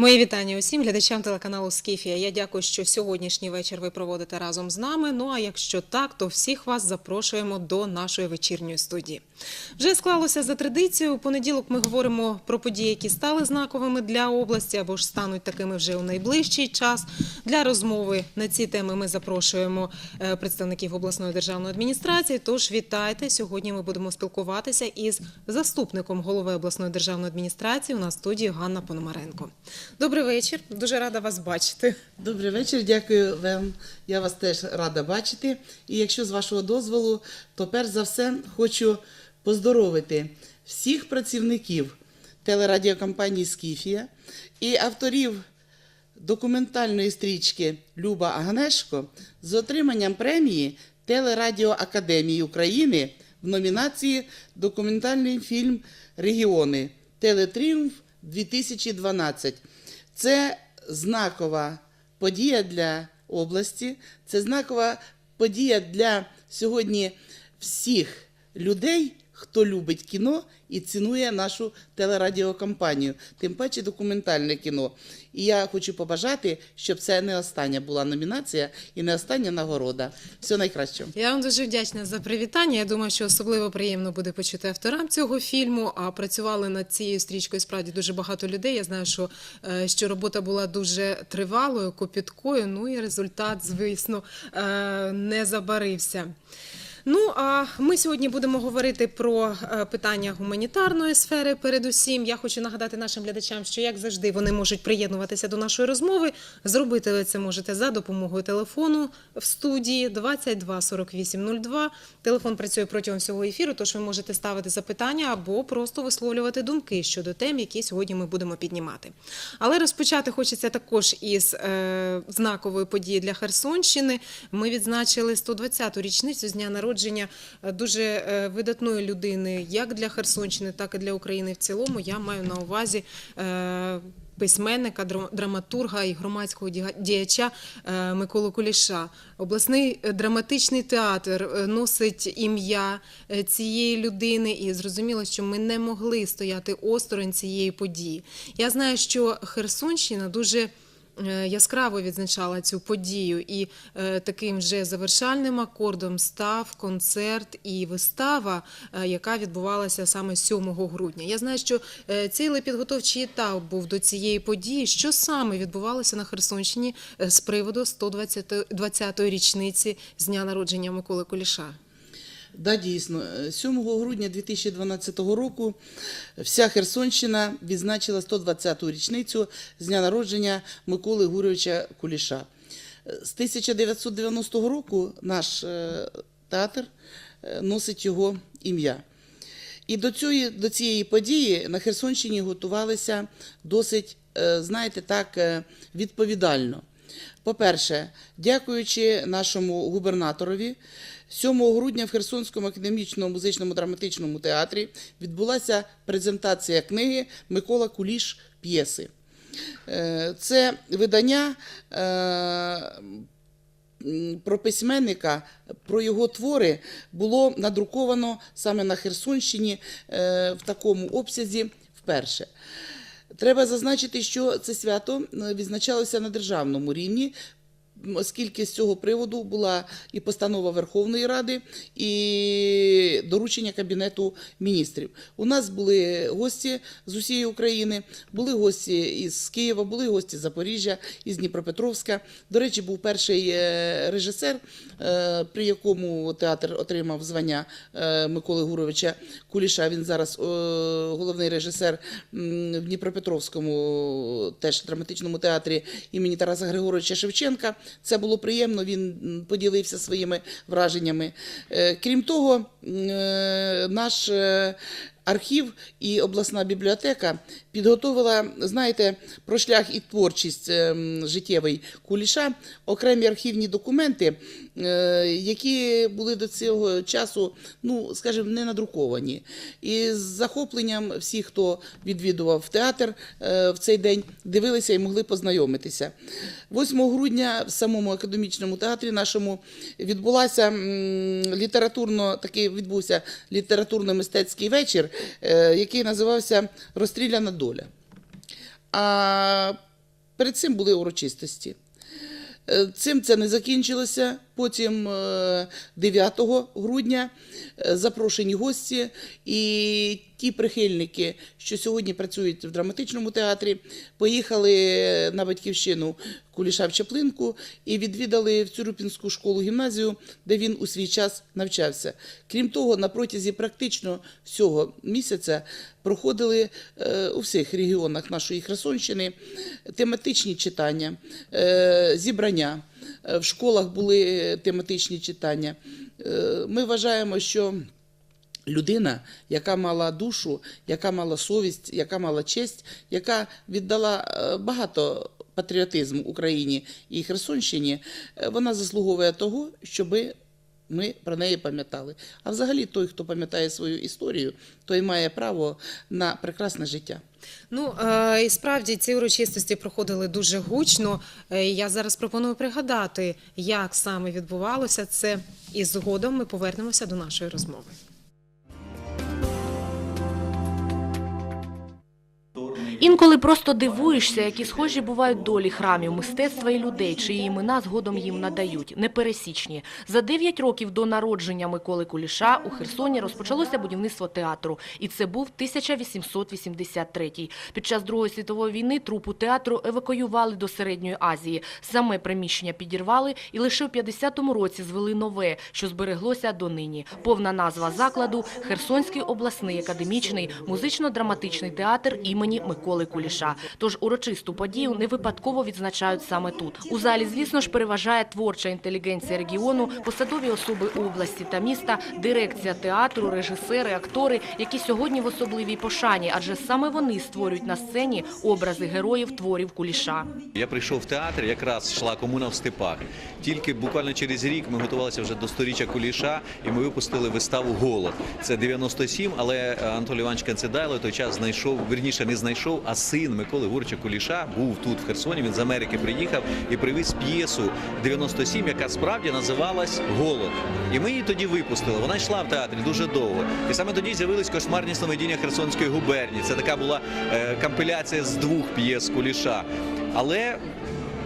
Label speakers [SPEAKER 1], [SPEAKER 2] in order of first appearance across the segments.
[SPEAKER 1] Мої вітання усім глядачам телеканалу Скіфія. Я дякую, що сьогоднішній вечір ви проводите разом з нами. Ну а якщо так, то всіх вас запрошуємо до нашої вечірньої студії. Вже склалося за традицією. У понеділок ми говоримо про події, які стали знаковими для області або ж стануть такими вже у найближчий час. Для розмови на ці теми ми запрошуємо е, представників обласної державної адміністрації. Тож вітайте. Сьогодні ми будемо спілкуватися із заступником голови обласної державної адміністрації. У нас в студії Ганна Пономаренко. Добрий вечір. Дуже рада вас бачити.
[SPEAKER 2] Добрий вечір, дякую вам. Я вас теж рада бачити. І якщо з вашого дозволу, то перш за все хочу поздоровити всіх працівників телерадіокомпанії Скіфія і авторів документальної стрічки Люба Агнешко з отриманням премії Телерадіоакадемії України в номінації Документальний фільм Регіони Телетріумф 2012. Це знакова подія для області, це знакова подія для сьогодні всіх людей, хто любить кіно і цінує нашу телерадіокомпанію, тим паче документальне кіно. І я хочу побажати, щоб це не остання була номінація і не остання нагорода. Всього найкращого.
[SPEAKER 1] Я вам дуже вдячна за привітання. Я думаю, що особливо приємно буде почути авторам цього фільму. А працювали над цією стрічкою справді дуже багато людей. Я знаю, що, е, що робота була дуже тривалою, копіткою. Ну і результат, звісно, е, не забарився. Ну а ми сьогодні будемо говорити про е, питання гуманітарної сфери. Передусім, я хочу нагадати нашим глядачам, що як завжди вони можуть приєднуватися до нашої розмови. Зробити ви це можете за допомогою телефону в студії 22 48 02. Телефон працює протягом всього ефіру, тож ви можете ставити запитання або просто висловлювати думки щодо тем, які сьогодні ми будемо піднімати. Але розпочати хочеться також із е, знакової події для Херсонщини. Ми відзначили 120-ту річницю з дня народження е, дуже е, видатної людини, як для Херсонщини, так і для України в цілому. Я маю на увазі. Е, Письменника, драматурга і громадського діяча Миколу Куліша. Обласний драматичний театр носить ім'я цієї людини, і зрозуміло, що ми не могли стояти осторонь цієї події. Я знаю, що Херсонщина дуже яскраво відзначала цю подію, і е, таким вже завершальним акордом став концерт і вистава, е, яка відбувалася саме 7 грудня. Я знаю, що е, цілий підготовчий етап був до цієї події. Що саме відбувалося на Херсонщині е, з приводу 120-ї річниці з дня народження Миколи Куліша?
[SPEAKER 2] Да, дійсно, Е, 7 грудня 2012 року вся Херсонщина відзначила 120-ту річницю з дня народження Миколи Гуровича Куліша. З 1990 року наш е, театр е, носить його ім'я. І до цієї, до цієї події на Херсонщині готувалися досить, е, знаєте, так, відповідально. По-перше, дякуючи нашому губернаторові, 7 грудня в Херсонському академічному музичному драматичному театрі відбулася презентація книги Микола Куліш п'єси. Е, Це видання е, про письменника, про його твори було надруковано саме на Херсонщині е, в такому обсязі вперше. Треба зазначити, що це свято відзначалося на державному рівні. Оскільки з цього приводу була і постанова Верховної Ради, і доручення Кабінету міністрів. У нас були гості з усієї України, були гості із Києва, були гості з Запоріжжя, із Дніпропетровська. До речі, був перший е, режисер, е, при якому театр отримав звання е, Миколи Гуровича Куліша. Він зараз головний режисер в Дніпропетровському теж драматичному театрі імені Тараса Григоровича Шевченка. Це було приємно. Він поділився своїми враженнями. Е, Крім того, е, наш е, архів і обласна бібліотека підготовила, знаєте, про шлях і творчість е, життєвий Куліша, окремі архівні документи, які були до цього часу, ну, скажімо, не надруковані. І з захопленням всі, хто відвідував театр е, в цей день, дивилися і могли познайомитися. 8 грудня в самому академічному театрі нашому відбулася літературно, такий відбувся літературно-мистецький вечір, е, який називався Розстріляна доля. А перед цим були урочистості. Е, Цим це не закінчилося. Потім е, 9 грудня е, запрошені гості і ті прихильники, що сьогодні працюють в драматичному театрі, поїхали на батьківщину Куліша в Чаплинку і відвідали в Цюрупінську школу гімназію, де він у свій час навчався. Крім того, на протязі практично всього місяця проходили е, у всіх регіонах нашої Херсонщини тематичні читання, е, зібрання. Е, В школах були тематичні читання. Е, Ми вважаємо, що людина, яка мала душу, яка мала совість, яка мала честь, яка віддала е, багато патріотизму Україні і Херсонщині, вона заслуговує того, щоби ми про неї пам'ятали. А взагалі, той, хто пам'ятає свою історію, той має право на прекрасне життя.
[SPEAKER 1] Ну е, і справді ці урочистості проходили дуже гучно. Е, Я зараз пропоную пригадати, як саме відбувалося це, і згодом ми повернемося до нашої розмови.
[SPEAKER 3] Інколи просто дивуєшся, які схожі бувають долі храмів мистецтва і людей, чиї імена згодом їм надають, непересічні. За 9 років до народження Миколи Куліша у Херсоні розпочалося будівництво театру, і це був 1883 Під час Другої світової війни трупу театру евакуювали до Середньої Азії. Саме приміщення підірвали і лише у 50-му році звели нове, що збереглося донині. Повна назва закладу – Херсонський обласний академічний музично-драматичний театр імені Миколи Куліша. Тож урочисту подію не випадково відзначають саме тут. У залі, звісно ж, переважає творча інтелігенція регіону, посадові особи області та міста, дирекція театру, режисери, актори, які сьогодні в особливій пошані, адже саме вони створюють на сцені образи героїв творів Куліша.
[SPEAKER 4] Я прийшов в театр, якраз йшла комуна в степах. Тільки буквально через рік ми готувалися вже до сторіччя Куліша, і ми випустили виставу Голод. Це 97, але Анатолій Іванович Канцедайло той час знайшов, вірніше не знайшов, а син Миколи Гурча Куліша був тут в Херсоні. Він з Америки приїхав і привіз п'єсу 97, яка справді називалась Голод. І ми її тоді випустили. Вона йшла в театрі дуже довго. І саме тоді з'явились кошмарні сновидіння Херсонської губернії. Це така була е, компиляція з двох п'єс Куліша. Але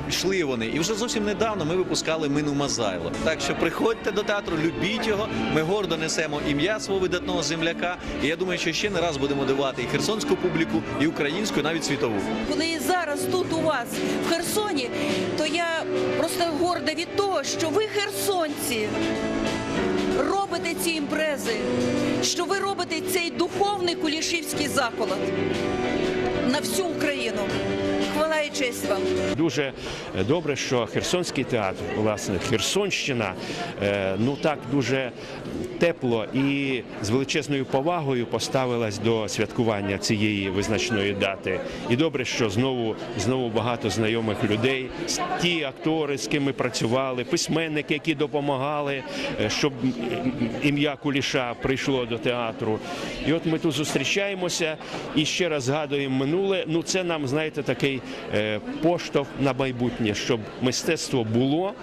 [SPEAKER 4] йшли вони. І вже зовсім недавно ми випускали Мину Мазайло. Так що приходьте до театру, любіть його. Ми гордо несемо ім'я свого видатного земляка. І я думаю, що ще не раз будемо дивувати і херсонську публіку, і українську, і навіть світову.
[SPEAKER 5] Коли зараз тут у вас в Херсоні, то я просто горда від того, що ви херсонці робите ці імпрези, що ви робите цей духовний кулішівський заколот на всю Україну. І честь вам.
[SPEAKER 6] Дуже добре, що Херсонський театр, власне, Херсонщина, е, ну так дуже тепло і з величезною повагою поставилась до святкування цієї визначної дати. І добре, що знову знову багато знайомих людей, ті актори, з ким ми працювали, письменники, які допомагали, е, щоб ім'я Куліша прийшло до театру. І от ми тут зустрічаємося і ще раз згадуємо минуле. Ну це нам, знаєте, такий е, поштовх на майбутнє, щоб мистецтво було.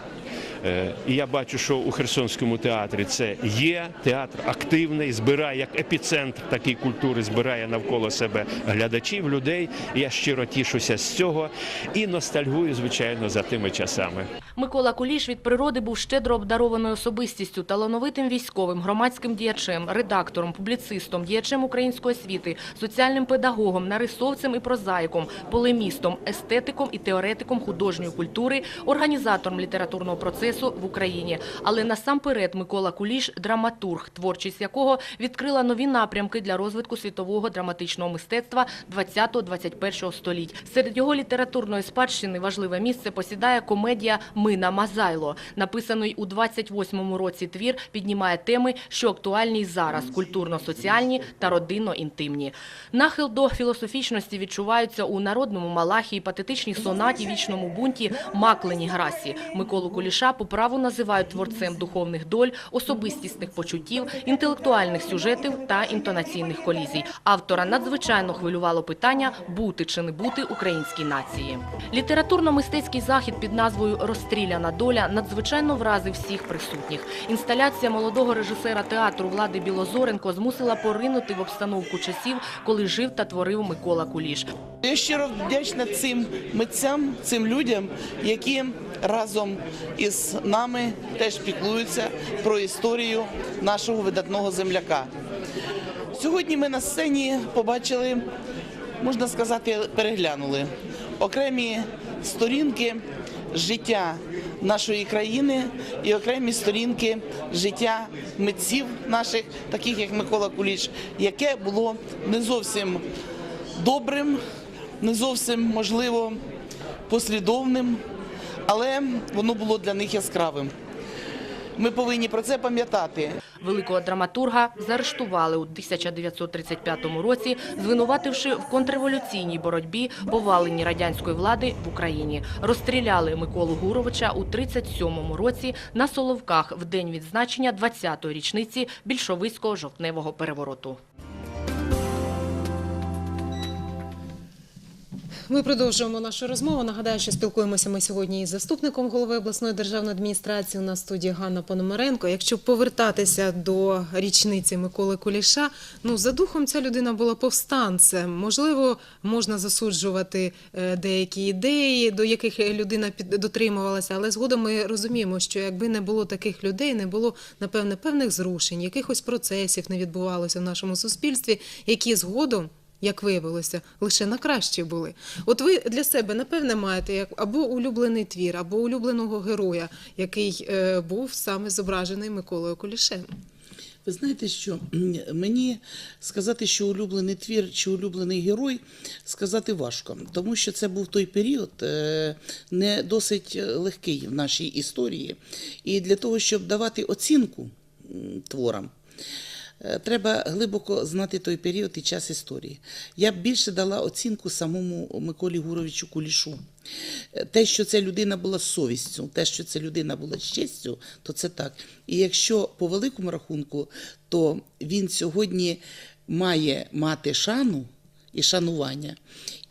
[SPEAKER 6] Е, І я бачу, що у Херсонському театрі це є. Театр активний, збирає як епіцентр такої культури, збирає навколо себе глядачів, людей. Я щиро тішуся з цього і ностальгую, звичайно, за тими часами.
[SPEAKER 3] Микола Куліш від природи був щедро обдарованою особистістю, талановитим військовим, громадським діячем, редактором, публіцистом, діячем української освіти, соціальним педагогом, нарисовцем і прозаїком, полемістом, естетиком і теоретиком художньої культури, організатором літературного процесу в Україні. Але насамперед Микола Куліш – драматург, творчість якого відкрила нові напрямки для розвитку світового драматичного мистецтва 20-21 століть. Серед його літературної спадщини важливе місце посідає комедія «Мина Мазайло». Написаний у 28-му році твір піднімає теми, що актуальні й зараз – культурно-соціальні та родинно-інтимні. Нахил до філософічності відчуваються у народному малахі, патетичній сонаті, вічному бунті, маклені грасі. Миколу Куліша по праву називають творцем духовних доль, особистісних почуттів, інтелектуальних сюжетів та інтонаційних колізій. Автора надзвичайно хвилювало питання бути чи не бути українській нації. Літературно-мистецький захід під назвою розстріляна доля надзвичайно вразив всіх присутніх. Інсталяція молодого режисера театру Влади Білозоренко змусила поринути в обстановку часів, коли жив та творив Микола Куліш.
[SPEAKER 2] Я щиро вдячна цим митцям, цим людям, які разом із нами теж піклуються про історію нашого видатного земляка. Сьогодні ми на сцені побачили, можна сказати, переглянули окремі сторінки життя нашої країни і окремі сторінки життя митців наших, таких як Микола Куліш, яке було не зовсім добрим, не зовсім можливо послідовним, але воно було для них яскравим. Ми повинні про це пам'ятати.
[SPEAKER 3] Великого драматурга заарештували у 1935 році, звинувативши в контрреволюційній боротьбі поваленні радянської влади в Україні. Розстріляли Миколу Гуровича у 1937 році на Соловках в день відзначення 20-ї річниці більшовицького жовтневого перевороту.
[SPEAKER 1] Ми продовжуємо нашу розмову. Нагадаю, що спілкуємося ми сьогодні із заступником голови обласної державної адміністрації. У нас студії Ганна Пономаренко. Якщо повертатися до річниці Миколи Куліша, ну за духом ця людина була повстанцем. Можливо, можна засуджувати е, деякі ідеї, до яких людина дотримувалася, але згодом ми розуміємо, що якби не було таких людей, не було напевне певних зрушень, якихось процесів не відбувалося в нашому суспільстві, які згодом. Як виявилося, лише на краще були. От ви для себе напевне маєте як або улюблений твір, або улюбленого героя, який е, був саме зображений Миколою Кулішем.
[SPEAKER 2] Ви знаєте, що мені сказати, що улюблений твір чи улюблений герой, сказати важко, тому що це був той період е, не досить легкий в нашій історії. І для того, щоб давати оцінку творам. Е, Треба глибоко знати той період і час історії. Я б більше дала оцінку самому Миколі Гуровичу Кулішу. Е, Те, що ця людина була совістю, те, що ця людина була з честю, то це так. І якщо по великому рахунку, то він сьогодні має мати шану і шанування,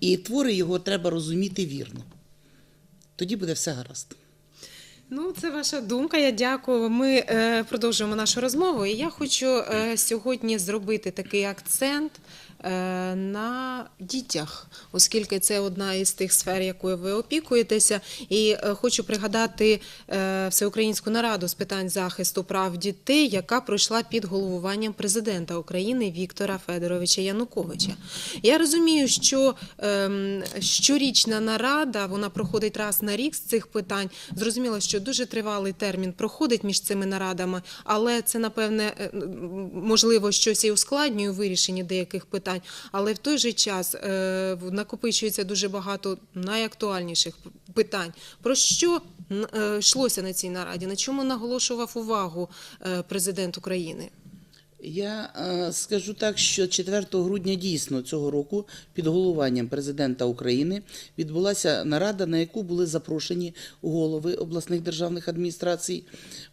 [SPEAKER 2] і твори його треба розуміти вірно. Тоді буде все гаразд.
[SPEAKER 1] Ну, це ваша думка. Я дякую. Ми е, продовжуємо нашу розмову. І я хочу е, сьогодні зробити такий акцент на дітях, оскільки це одна із тих сфер, якою ви опікуєтеся. І е, хочу пригадати е, всеукраїнську нараду з питань захисту прав дітей, яка пройшла під головуванням президента України Віктора Федоровича Януковича. Я розумію, що ем, щорічна нарада вона проходить раз на рік з цих питань. Зрозуміло, що дуже тривалий термін проходить між цими нарадами, але це напевне е, можливо щось і ускладнює у вирішенні деяких питань. Але в той же час е, накопичується дуже багато найактуальніших питань. Про що е, йшлося на цій нараді? На чому наголошував увагу е, президент України?
[SPEAKER 2] Я е, скажу так, що 4 грудня дійсно цього року під головуванням президента України відбулася нарада, на яку були запрошені голови обласних державних адміністрацій,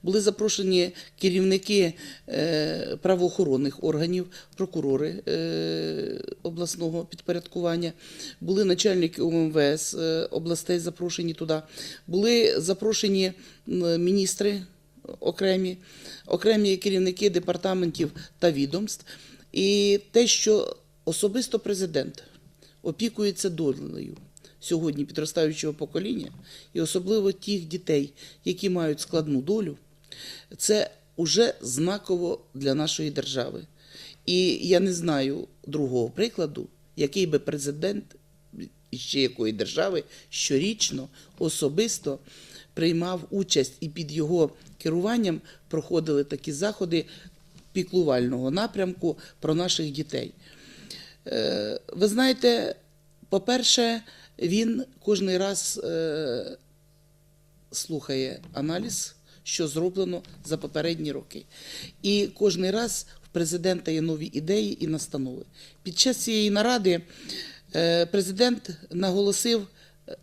[SPEAKER 2] були запрошені керівники е, правоохоронних органів, прокурори е, обласного підпорядкування, були начальники УМВС е, областей запрошені туди, були запрошені міністри окремі, окремі керівники департаментів та відомств. І те, що особисто президент опікується долею сьогодні підростаючого покоління, і особливо тих дітей, які мають складну долю, це уже знаково для нашої держави. І я не знаю другого прикладу, який би президент і ще якої держави щорічно особисто приймав участь і під його керуванням проходили такі заходи піклувального напрямку про наших дітей. Е, Ви знаєте, по-перше, він кожний раз е, слухає аналіз, що зроблено за попередні роки. І кожний раз в президента є нові ідеї і настанови. Під час цієї наради е, президент наголосив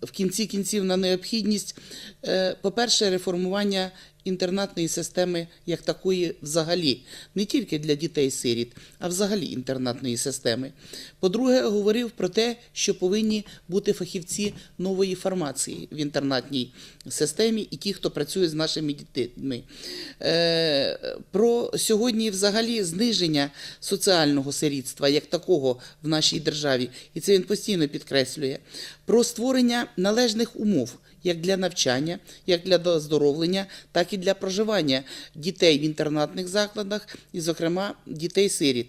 [SPEAKER 2] в кінці кінців на необхідність, е, по-перше, реформування інтернатної системи як такої взагалі, не тільки для дітей-сиріт, а взагалі інтернатної системи. По-друге, говорив про те, що повинні бути фахівці нової формації в інтернатній системі і ті, хто працює з нашими дітьми. Е, Про сьогодні взагалі зниження соціального сирітства як такого в нашій державі, і це він постійно підкреслює, про створення належних умов як для навчання, як для оздоровлення, так і для проживання дітей в інтернатних закладах, і, зокрема, дітей-сиріт.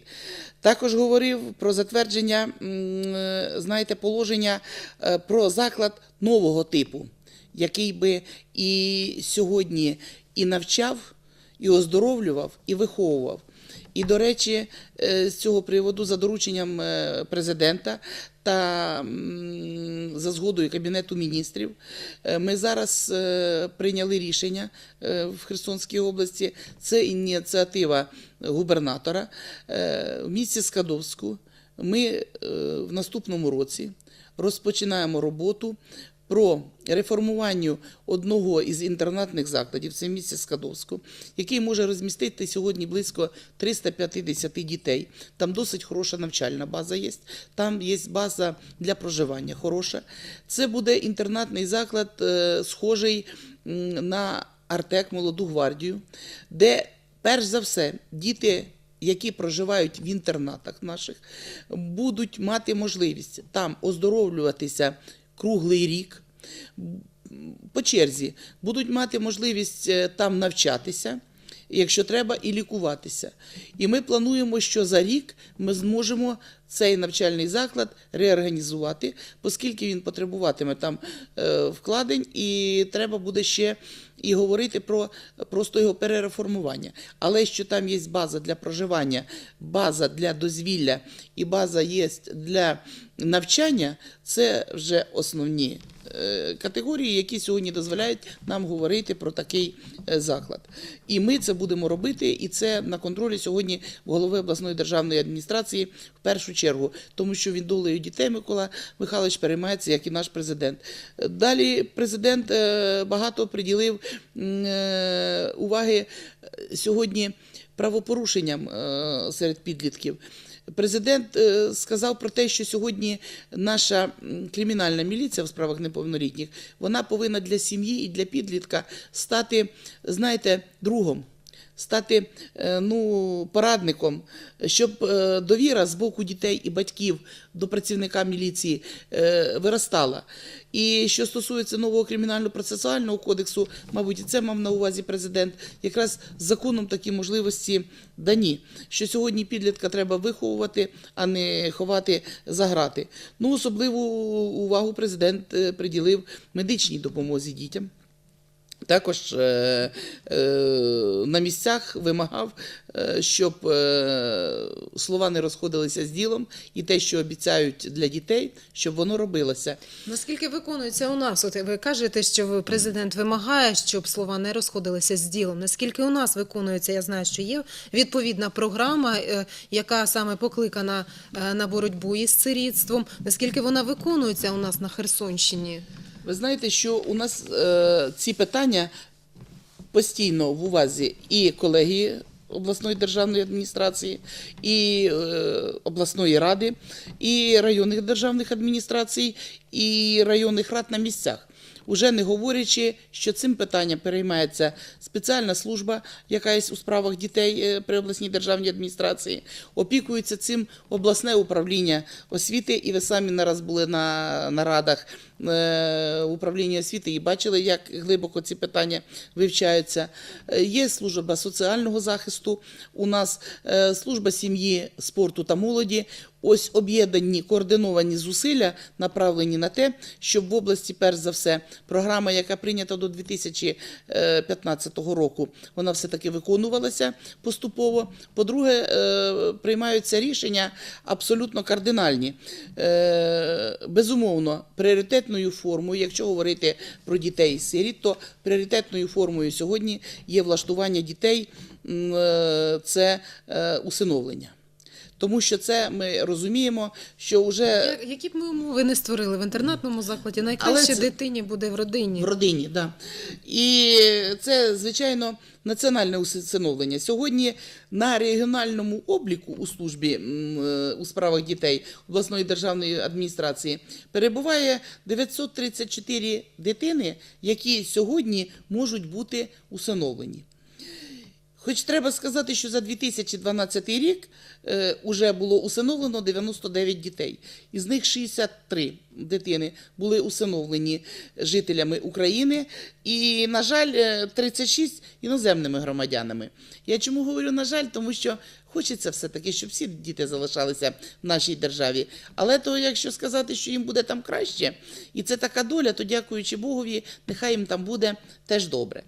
[SPEAKER 2] Також говорив про затвердження, е, знаєте, положення е, про заклад нового типу, який би і сьогодні і навчав, і оздоровлював, і виховував. І, до речі, е, з цього приводу, за дорученням президента та за згодою Кабінету міністрів, е, ми зараз е, прийняли рішення е, в Херсонській області. Це ініціатива губернатора в місті Скадовську. Ми в наступному році розпочинаємо роботу про реформування одного із інтернатних закладів, це місце Скадовську, який може розмістити сьогодні близько 350 дітей. Там досить хороша навчальна база є, там є база для проживання хороша. Це буде інтернатний заклад, е, схожий на Артек Молоду гвардію, де перш за все діти які проживають в інтернатах наших, будуть мати можливість там оздоровлюватися круглий рік. По черзі будуть мати можливість е, там навчатися, якщо треба, і лікуватися. І ми плануємо, що за рік ми зможемо цей навчальний заклад реорганізувати, оскільки він потребуватиме там е, вкладень, і треба буде ще і говорити про просто його перереформування. Але що там є база для проживання, база для дозвілля і база є для навчання, це вже основні категорії, які сьогодні дозволяють нам говорити про такий е, заклад. І ми це будемо робити, і це на контролі сьогодні голови обласної державної адміністрації в першу чергу, тому що він долею дітей Микола Михайлович переймається, як і наш президент. Е, Далі президент е, багато приділив е, уваги е, сьогодні правопорушенням е, серед підлітків. Президент е, сказав про те, що сьогодні наша кримінальна міліція в справах неповнолітніх вона повинна для сім'ї і для підлітка стати, знаєте, другом. Стати е, ну, порадником, щоб е, довіра з боку дітей і батьків до працівника міліції е, виростала. І що стосується нового кримінально-процесуального кодексу, мабуть, і це мав на увазі президент, якраз законом такі можливості дані, що сьогодні підлітка треба виховувати, а не ховати за грати. Ну, особливу увагу президент приділив медичній допомозі дітям. Також е, е, на місцях вимагав, е, щоб е, слова не розходилися з ділом, і те, що обіцяють для дітей, щоб воно робилося.
[SPEAKER 1] Наскільки виконується у нас? От ви кажете, що президент вимагає, щоб слова не розходилися з ділом. Наскільки у нас виконується? Я знаю, що є відповідна програма, е, яка саме покликана е, на боротьбу із цирітством. Наскільки вона виконується у нас на Херсонщині?
[SPEAKER 2] Ви знаєте, що у нас е, ці питання постійно в увазі і колегії обласної державної адміністрації, і е, обласної ради, і районних державних адміністрацій, і районних рад на місцях. Уже не говорячи, що цим питанням переймається спеціальна служба, яка є у справах дітей е, при обласній державній адміністрації, опікується цим обласне управління освіти, і ви самі нараз були на нарадах е, управління освіти і бачили, як глибоко ці питання вивчаються. Е, Є служба соціального захисту, у нас служба сім'ї, спорту та молоді. Ось об'єднані координовані зусилля направлені на те, щоб в області, перш за все, програма, яка прийнята до 2015 року, вона все-таки виконувалася поступово. По-друге, е, приймаються рішення абсолютно кардинальні. Е, Безумовно, пріоритетною формою, якщо говорити про дітей сиріт, то пріоритетною формою сьогодні є влаштування дітей е, це е, усиновлення. Тому що це ми розуміємо, що вже
[SPEAKER 1] Які б ми умови не створили в інтернатному закладі, найкраще
[SPEAKER 2] це-
[SPEAKER 1] дитині буде в родині.
[SPEAKER 2] в родині. Да. І це, звичайно, національне усиновлення. Сьогодні на регіональному обліку у службі е, у справах дітей обласної державної адміністрації перебуває 934 дитини, які сьогодні можуть бути усиновлені. Хоч треба сказати, що за 2012 рік е, уже було усиновлено 99 дітей. Із них 63 дитини були усиновлені жителями України і, на жаль, е, 36 іноземними громадянами. Я чому говорю на жаль, тому що хочеться все-таки, щоб всі діти залишалися в нашій державі. Але то, якщо сказати, що їм буде там краще, і це така доля, то дякуючи Богові, нехай їм там буде теж добре.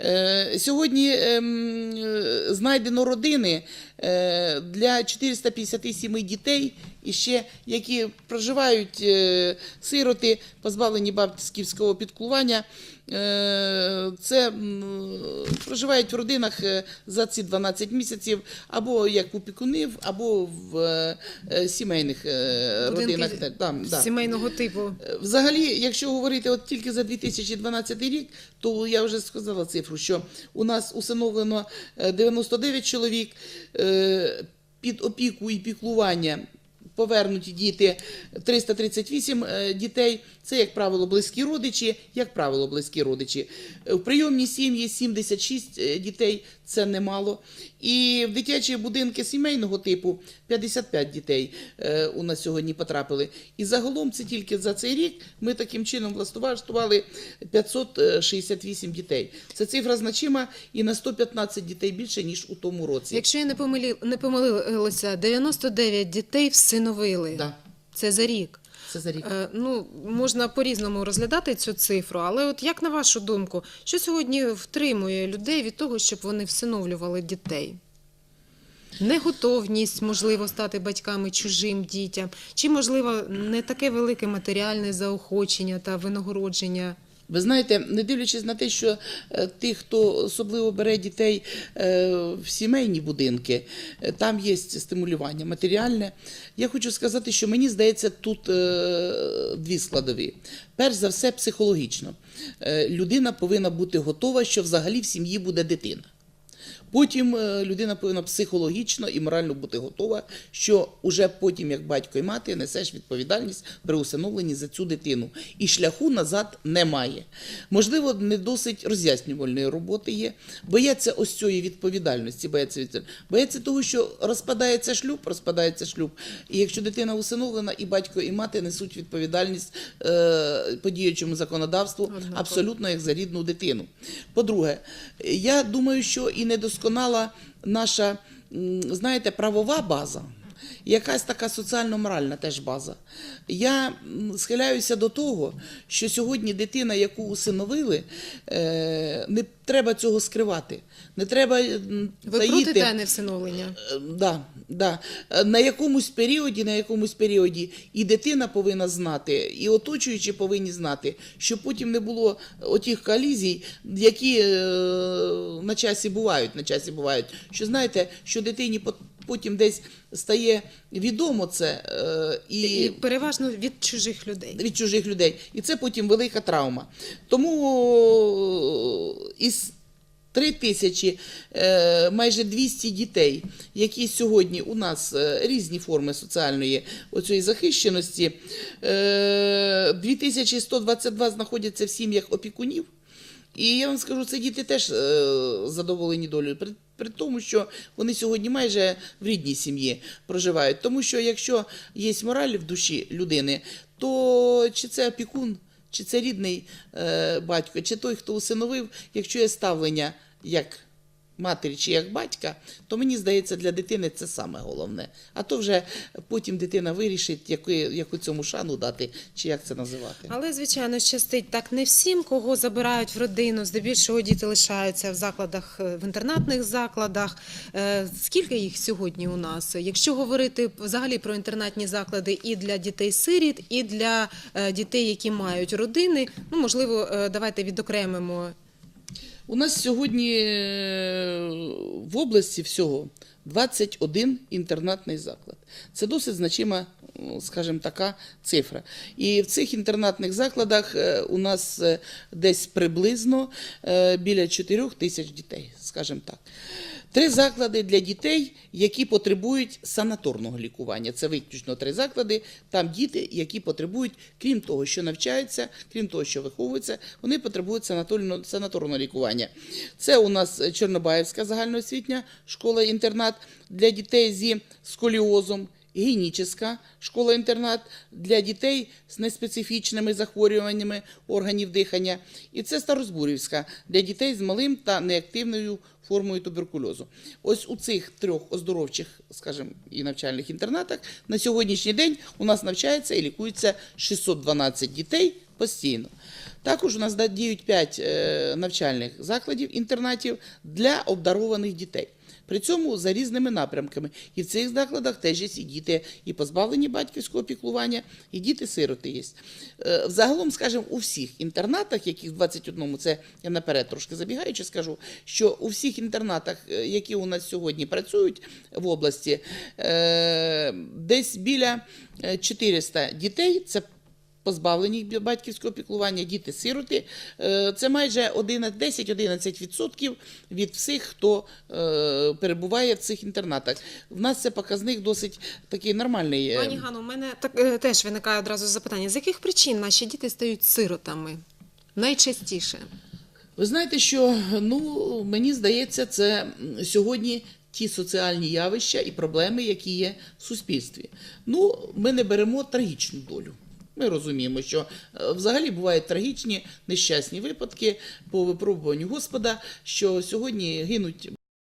[SPEAKER 2] Е, Сьогодні ем, е, знайдено родини е, для 457 дітей, і ще які проживають сироти, позбавлені батьківського підклування. Е, Це проживають в родинах е, за ці 12 місяців або як опікунів, або в е, сімейних
[SPEAKER 1] Будинки
[SPEAKER 2] родинах. Там, да.
[SPEAKER 1] Сімейного типу.
[SPEAKER 2] Взагалі, якщо говорити от тільки за 2012 рік, то я вже сказала цифру, що у нас усиновлено е, 99 чоловік під опіку і піклування. Повернуті діти 338 е, дітей. Це, як правило, близькі родичі. Як правило, близькі родичі. Е, В прийомній сім'ї 76 е, дітей це немало. І в дитячі будинки сімейного типу 55 дітей е, у нас сьогодні потрапили. І загалом це тільки за цей рік ми таким чином влаштували 568 дітей. Це цифра значима і на 115 дітей більше, ніж у тому році.
[SPEAKER 1] Якщо я не помилі... не помилилася, 99 дітей всиновили.
[SPEAKER 2] Да,
[SPEAKER 1] Це за рік.
[SPEAKER 2] Це за рік.
[SPEAKER 1] Е, Ну, можна по-різному розглядати цю цифру, але от як на вашу думку, що сьогодні втримує людей від того, щоб вони всиновлювали дітей? Неготовність, можливо, стати батьками чужим дітям, чи, можливо, не таке велике матеріальне заохочення та винагородження?
[SPEAKER 2] Ви знаєте, не дивлячись на те, що е, тих, хто особливо бере дітей е, в сімейні будинки, е, там є стимулювання матеріальне. Я хочу сказати, що мені здається, тут дві складові. Перш за все, психологічно. Людина повинна бути готова, що взагалі в сім'ї буде дитина. Потім е, людина повинна психологічно і морально бути готова, що уже потім, як батько і мати, несеш відповідальність при усиновленні за цю дитину. І шляху назад немає. Можливо, не досить роз'яснювальної роботи є. Бояться ось цієї відповідальності, бояться від бояться того, що розпадається шлюб, розпадається шлюб. І якщо дитина усиновлена, і батько, і мати несуть відповідальність е, по діючому законодавству абсолютно як за рідну дитину. По-друге, я думаю, що і недосконала наша, знаєте, правова база. Якась така соціально-моральна теж база. Я схиляюся до того, що сьогодні дитина, яку усиновили, е, не треба цього скривати. Не треба
[SPEAKER 1] Ви
[SPEAKER 2] таїти.
[SPEAKER 1] проти тайне всиновлення?
[SPEAKER 2] Е, Да, да. Е, На якомусь періоді, на якомусь періоді і дитина повинна знати, і оточуючі повинні знати, щоб потім не було отих колізій, які на часі бувають. На часі бувають. Що знаєте, що дитині потім десь стає відомо це е,
[SPEAKER 1] І переважно від чужих людей.
[SPEAKER 2] від чужих людей. І це потім велика травма. Тому е, із 3 тисячі, е, майже 200 дітей, які сьогодні у нас різні форми соціальної оцієї захищеності, е, 2122 знаходяться в сім'ях опікунів. І я вам скажу, це діти теж задоволені долею. При, тому, що вони сьогодні майже в рідній сім'ї проживають. Тому що якщо є мораль в душі людини, то чи це опікун, чи це рідний е, батько, чи той, хто усиновив, якщо є ставлення як матері чи як батька, то мені здається, для дитини це саме головне. А то вже потім дитина вирішить, яку, яку цьому шану дати, чи як це називати.
[SPEAKER 1] Але, звичайно, щастить так не всім, кого забирають в родину. Здебільшого діти лишаються в закладах, е, в інтернатних закладах. Е, Скільки їх сьогодні у нас? Якщо говорити взагалі про інтернатні заклади і для дітей-сиріт, і для е, дітей, які мають родини, ну можливо, давайте відокремимо.
[SPEAKER 2] У нас сьогодні е, в області всього 21 інтернатний заклад. Це досить значима, скажімо, така цифра. І в цих інтернатних закладах е, у нас е, десь приблизно біля 4 тисяч дітей, скажімо так. Три заклади для дітей, які потребують санаторного лікування. Це виключно три заклади. Там діти, які потребують, крім того, що навчаються, крім того, що виховуються, вони потребують санаторного, лікування. Це у нас Чорнобаївська загальноосвітня школа-інтернат для дітей зі сколіозом. Гігієнічна школа-інтернат для дітей з неспецифічними захворюваннями органів дихання. І це Старозбурівська для дітей з малим та неактивною формою туберкульозу. Ось у цих трьох оздоровчих, скажімо, і навчальних інтернатах на сьогоднішній день у нас навчається і лікується 612 дітей постійно. Також у нас діють 5 навчальних закладів, інтернатів для обдарованих дітей. При цьому за різними напрямками. І в цих закладах теж є і діти і позбавлені батьківського піклування, і діти-сироти є. Е, Взагалом, скажімо, у всіх інтернатах, яких 21-му, це я наперед трошки забігаючи, скажу, що у всіх інтернатах, е, які у нас сьогодні працюють в області, е, десь біля е, 400 дітей, це позбавлені батьківського піклування, діти-сироти. Е, Це майже 11 10-11% від всіх, хто е, перебуває в цих інтернатах. В нас це показник досить такий нормальний. е,
[SPEAKER 1] Пані Ганно, у мене так теж виникає одразу запитання: з яких причин наші діти стають сиротами? Найчастіше.
[SPEAKER 2] Ви знаєте, що ну мені здається, це сьогодні ті соціальні явища і проблеми, які є в суспільстві. Ну, ми не беремо трагічну долю. Ми розуміємо, що е, взагалі бувають трагічні нещасні випадки по випробуванню Господа, що сьогодні гинуть